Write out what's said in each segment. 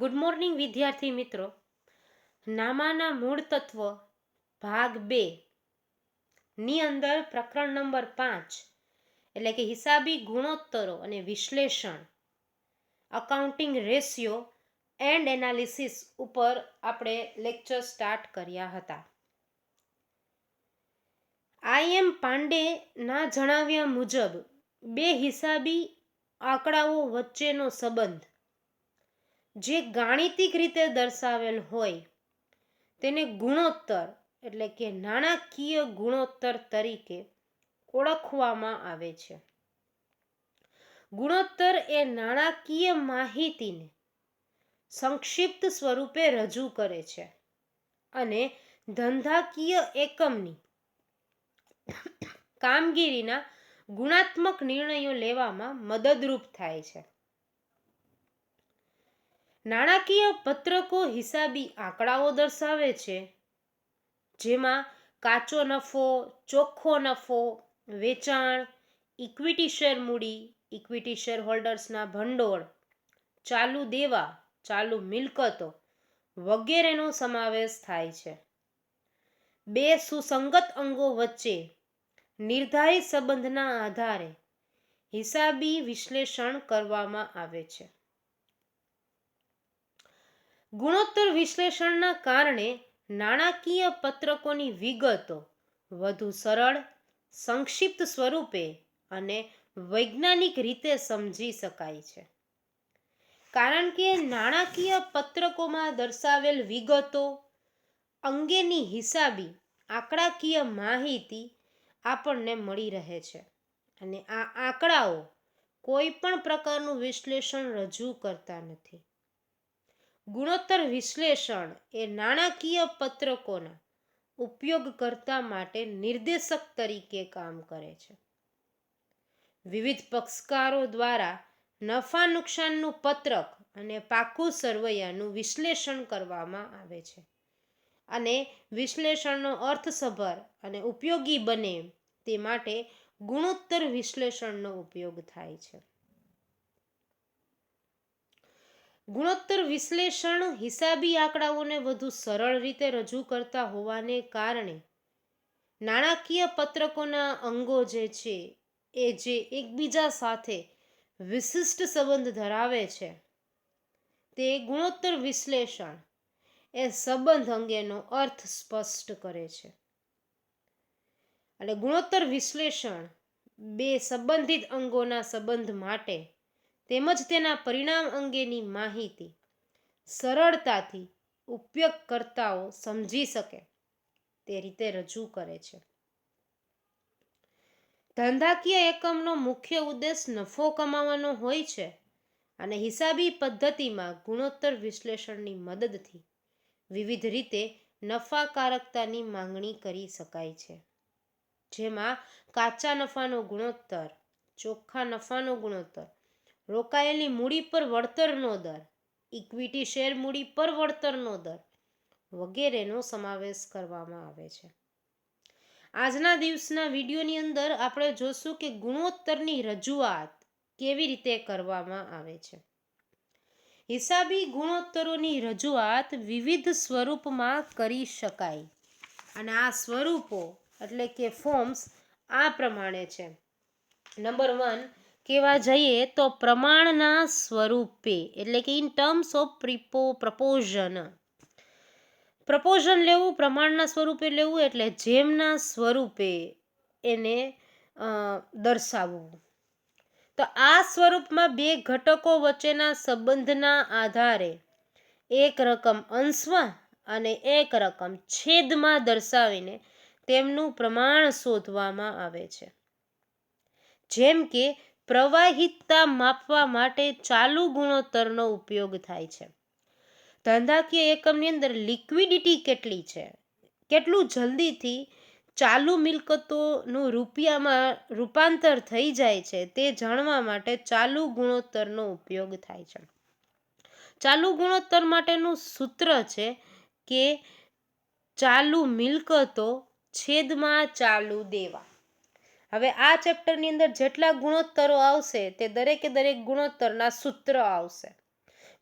Good morning વિદ્યાર્થી મિત્રો. નામાના મૂળ તત્વ ભાગ બે. ની અંદર પ્રકરણ નંબર પાંચ, એટલે કે હિસાબી ગુણોત્તરો અને વિશ્લેષણ અકાઉન્ટિંગ રેશિયો એન્ડ એનાલિસિસ ઉપર આપણે લેક્ચર સ્ટાર્ટ કર્યા હતા. આઈ એમ પાંડેના જણાવ્યા મુજબ બે હિસાબી આંકડાઓ વચ્ચેનો સંબંધ જે ગાણિતિક રીતે દર્શાવેલ હોય, તેને ગુણોત્તર એટલે કે નાણાકીય ગુણોત્તર તરીકે ઓળખવામાં આવે છે. ગુણોત્તર એ નાણાકીય માહિતીને સંક્ષિપ્ત સ્વરૂપે રજૂ કરે છે અને ધંધાકીય એકમની કામગીરીના ગુણાત્મક નિર્ણયો લેવામાં મદદરૂપ થાય છે. નાણાકીય પત્રકો હિસાબી આંકડાઓ દર્શાવે છે. જેમાં કાચો નફો, ચોખ્ખો નફો, વેચાણ ઇક્વિટી શેર મૂડી ઇક્વિટી શેર હોલ્ડર્સના ભંડોળ, ચાલુ દેવા, ચાલુ મિલકતો વગેરેનો સમાવેશ થાય છે. બે સુસંગત અંગો વચ્ચે નિર્ધારિત સંબંધના આધારે હિસાબી વિશ્લેષણ કરવામાં આવે છે. ગુણોત્તર વિશ્લેષણના કારણે નાણાકીય પત્રકોની વિગતો વધુ સરળ, સંક્ષિપ્ત સ્વરૂપે અને વૈજ્ઞાનિક રીતે સમજી શકાય છે. કારણ કે નાણાકીય પત્રકોમાં દર્શાવેલ વિગતો અંગેની હિસાબી, આંકડાકીય માહિતી આપણને મળી રહે છે અને આ આંકડાઓ કોઈ પણ પ્રકારનું વિશ્લેષણ રજૂ કરતા નથી. ગુણોત્તર વિશ્લેષણ એ નાણાકીય પત્રકોના ઉપયોગકર્તા માટે નિર્દેશક તરીકે કામ કરે છે. વિવિધ પક્ષકારો દ્વારા નફા નુકસાનનું પત્રક અને પાકું સરવૈયાનું વિશ્લેષણ કરવામાં આવે છે. અને વિશ્લેષણનો અર્થસભર અને ઉપયોગી બને તે માટે ગુણોત્તર વિશ્લેષણનો ઉપયોગ થાય છે. ગુણોત્તર વિશ્લેષણ હિસાબી આંકડાઓને વધુ સરળ રીતે રજૂ કરતા હોવાને કારણે નાણાકીય પત્રકોના અંગો જે છે, એ જે એકબીજા સાથે વિશિષ્ટ સંબંધ ધરાવે છે, તે ગુણોત્તર વિશ્લેષણ એ સંબંધ અંગેનો અર્થ સ્પષ્ટ કરે છે. અને ગુણોત્તર વિશ્લેષણ બે સંબંધિત અંગોના સંબંધ માટે તેમજ તેના પરિણામ અંગેની માહિતી સરળતાથી ઉપયોગકર્તાઓ સમજી શકે તે રીતે રજૂ કરે છે. ધંધાકીય એકમનો મુખ્ય ઉદ્દેશ નફો કમાવાનો હોય છે અને હિસાબી પદ્ધતિમાં ગુણોત્તર વિશ્લેષણની મદદથી વિવિધ રીતે નફાકારકતાની માંગણી કરી શકાય છે. જેમાં કાચા નફાનો ગુણોત્તર, ચોખ્ખા નફાનો ગુણોત્તર રોકાયેલી મૂડી પર વળતરનો દર ઇક્વિટી શેર મૂડી પર વળતરનો દર વગેરેનો સમાવેશ કરવામાં આવે છે. આજના દિવસના વિડીયોની અંદર આપણે જોશું કે ગુણોત્તરની રજૂઆત કેવી રીતે કરવામાં આવે છે. હિસાબી ગુણોત્તરોની રજૂઆત વિવિધ સ્વરૂપમાં કરી શકાય અને આ સ્વરૂપો એટલે કે ફોર્મ્સ આ પ્રમાણે છે. નંબર વન કહેવા જઈએ તો પ્રમાણના સ્વરૂપે, એટલે કે ઇન ટર્મ્સ ઓફ પ્રિપો પ્રપોઝન પ્રપોઝન લેવું, પ્રમાણના સ્વરૂપે લેવું એટલે જેમના સ્વરૂપે એને દર્શાવવું. તો આ સ્વરૂપમાં બે ઘટકો વચ્ચેના સંબંધના આધારે એક રકમ અંશમાં અને એક રકમ છેદમાં દર્શાવીને તેમનું પ્રમાણ શોધવામાં આવે છે. જેમ કે પ્રવાહિતતા માપવા માટે ચાલુ ગુણોત્તરનો ઉપયોગ થાય છે. ધંધાકીય એકમની અંદર લિક્વિડિટી કેટલી છે? કેટલું જલ્દીથી ચાલુ મિલકતોનું રૂપિયામાં રૂપાંતર થઈ જાય છે તે જાણવા માટે ચાલુ ગુણોત્તરનો ઉપયોગ થાય છે. ચાલુ ગુણોત્તર માટેનું સૂત્ર છે કે ચાલુ મિલકતો છેદમાં ચાલુ દેવા. હવે આ ચેપ્ટરની અંદર જેટલા ગુણોત્તરો આવશે તે દરેકે દરેક ગુણોત્તરના સૂત્ર આવશે.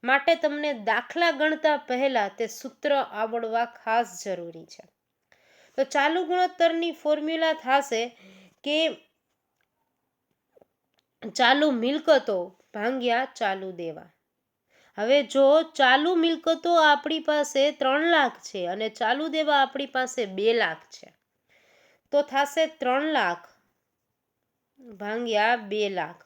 માટે તમને દાખલા ગણતા પહેલાં તે સૂત્ર આવડવા ખાસ જરૂરી છે. તો ચાલુ ગુણોત્તરની ફોર્મ્યુલા થશે કે ચાલુ મિલકતો ભાંગ્યા ચાલુ દેવા. હવે જો ચાલુ મિલકતો આપણી પાસે ત્રણ લાખ છે અને ચાલુ દેવા આપણી પાસે બે લાખ છે, તો થશે ત્રણ લાખ. ભાંગ્યા બે લાખ.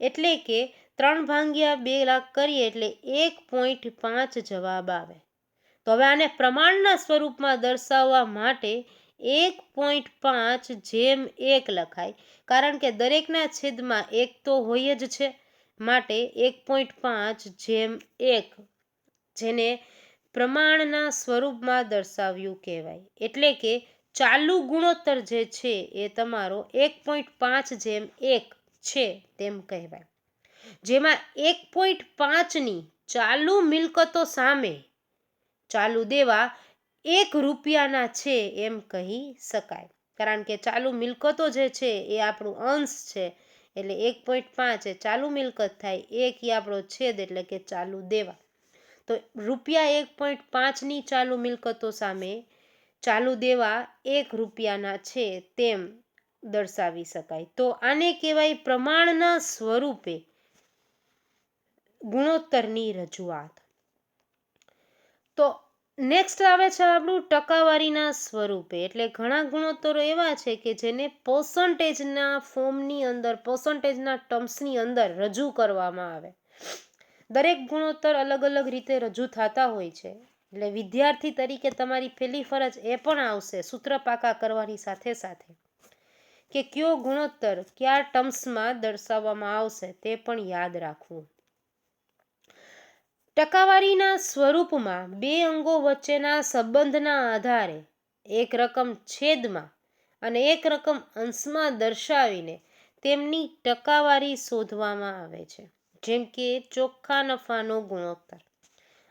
એટલે કે ત્રણ ભાંગ્યા બે લાખ કરીએ એટલે એક પોઈન્ટ પાંચ જવાબ આવે. તો હવે આને પ્રમાણના સ્વરૂપમાં દર્શાવવા માટે એક પોઈન્ટ પાંચ જેમ એક લખાય. કારણ કે દરેકના છેદમાં એક તો હોય જ છે. માટે એક પોઈન્ટ પાંચ જેમ એક, જેને પ્રમાણના સ્વરૂપમાં દર્શાવ્યું કહેવાય. એટલે કે ચાલુ ગુણોત્તર જે છે એ તમારો એક પોઈન્ટ પાંચ જેમ એક છે તેમ કહેવાય. જેમાં એક પોઈન્ટ પાંચની ચાલુ મિલકતો સામે ચાલુ દેવા એક રૂપિયાના છે એમ કહી શકાય. કારણ કે ચાલુ મિલકતો જે છે એ આપણું અંશ છે. એટલે એક પોઈન્ટ પાંચ એ ચાલુ મિલકત થાય, એક એ આપણો છેદ એટલે કે ચાલુ દેવા. તો રૂપિયા એક પોઈન્ટ પાંચની ચાલુ મિલકતો સામે ચાલુ દેવા એક રૂપિયાના છે તેમ દર્શાવી શકાય. તો આને કહેવાય પ્રમાણના સ્વરૂપે ગુણોત્તરની રજૂઆત. તો નેક્સ્ટ આવે છે આપણું ટકાવારીના સ્વરૂપે. એટલે ઘણા ગુણોત્તરો એવા છે કે જેને પર્સન્ટેજના ફોર્મની અંદર પર્સન્ટેજના ટર્મ્સની અંદર રજૂ કરવામાં આવે. દરેક ગુણોત્તર અલગ અલગ રીતે રજૂ થતા હોય છે. એટલે વિદ્યાર્થી તરીકે તમારી પહેલી ફરજ એ પણ આવશે સૂત્ર પાકા કરવાની સાથે સાથે. કે કયો ગુણોત્તર કયા ટર્મ્સમાં દર્શાવવામાં આવશે તે પણ યાદ રાખવું. ટકાવારીના સ્વરૂપમાં બે અંગો વચ્ચેના સંબંધના આધારે એક રકમ છેદમાં અને એક રકમ અંશમાં દર્શાવીને તેમની ટકાવારી શોધવામાં આવે છે. જેમ કે ચોખ્ખા નફાનો ગુણોત્તર.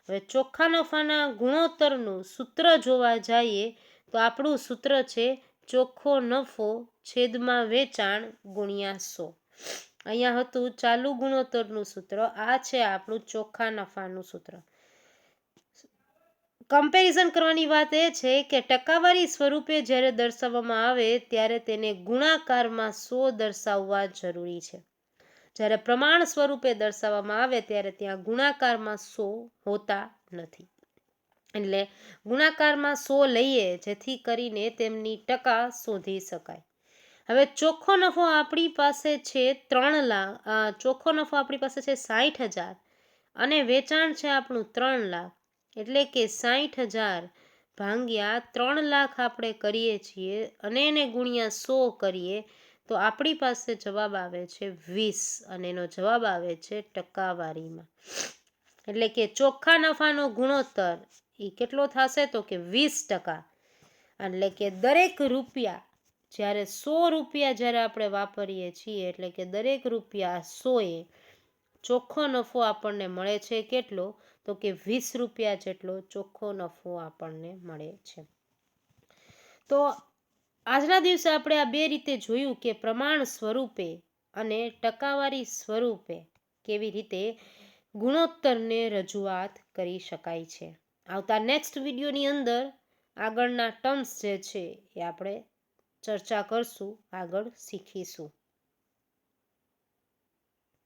હવે ચોખ્ખા નફાના ગુણોત્તરનું સૂત્ર જોવા જઈએ તો આપણું સૂત્ર છે ચોખ્ખો નફો છેદમાં વેચાણ ગુણ્યા સો. અહીંયા હતું ચાલુ ગુણોત્તરનું સૂત્ર, આ છે આપણું ચોખ્ખા નફાનું સૂત્ર. કમ્પેરિઝન કરવાની વાત એ છે કે ટકાવારી સ્વરૂપે જ્યારે દર્શાવવામાં આવે ત્યારે તેને ગુણાકારમાં સો દર્શાવવા જરૂરી છે. જ્યારે પ્રમાણ સ્વરૂપે દર્શાવવામાં આવે ત્યારે ત્યાં ગુણાકારમાં સો હોતા નથી. એટલે ગુણાકારમાં સો લઈએ જેથી કરીને તેમની ટકા શોધી શકાય. હવે ચોખ્ખો નફો આપણી પાસે છે ત્રણ લાખ ચોખ્ખો નફો આપણી પાસે છે સાઠ હજાર અને વેચાણ છે આપણું ત્રણ લાખ. એટલે કે સાઠ હજાર ભાંગ્યા ત્રણ લાખ આપણે કરીએ છીએ અને એને ગુણ્યા સો કરીએ તો આપણી પાસે જવાબ આવે છે વીસ અને એનો જવાબ આવે છે ટકાવારીમાં. એટલે કે ચોખ્ખા નફાનો ગુણોત્તર એ કેટલો થશે તો કે વીસ ટકા. એટલે કે દરેક રૂપિયા, જ્યારે સો રૂપિયા જ્યારે આપણે વાપરીએ છીએ, એટલે કે દરેક રૂપિયા સોએ ચોખ્ખો નફો આપણને મળે છે કેટલો? તો કે વીસ રૂપિયા જેટલો ચોખ્ખો નફો આપણને મળે છે. તો આજના દિવસે આપણે આ બે રીતે જોયું કે પ્રમાણ સ્વરૂપે અને ટકાવારી સ્વરૂપે કેવી રીતે ગુણોત્તરને રજૂઆત કરી શકાય છે. આવતા નેક્સ્ટ વિડીયોની અંદર આગળના ટર્મ્સ જે છે એ આપણે ચર્ચા કરશું, આગળ શીખીશું.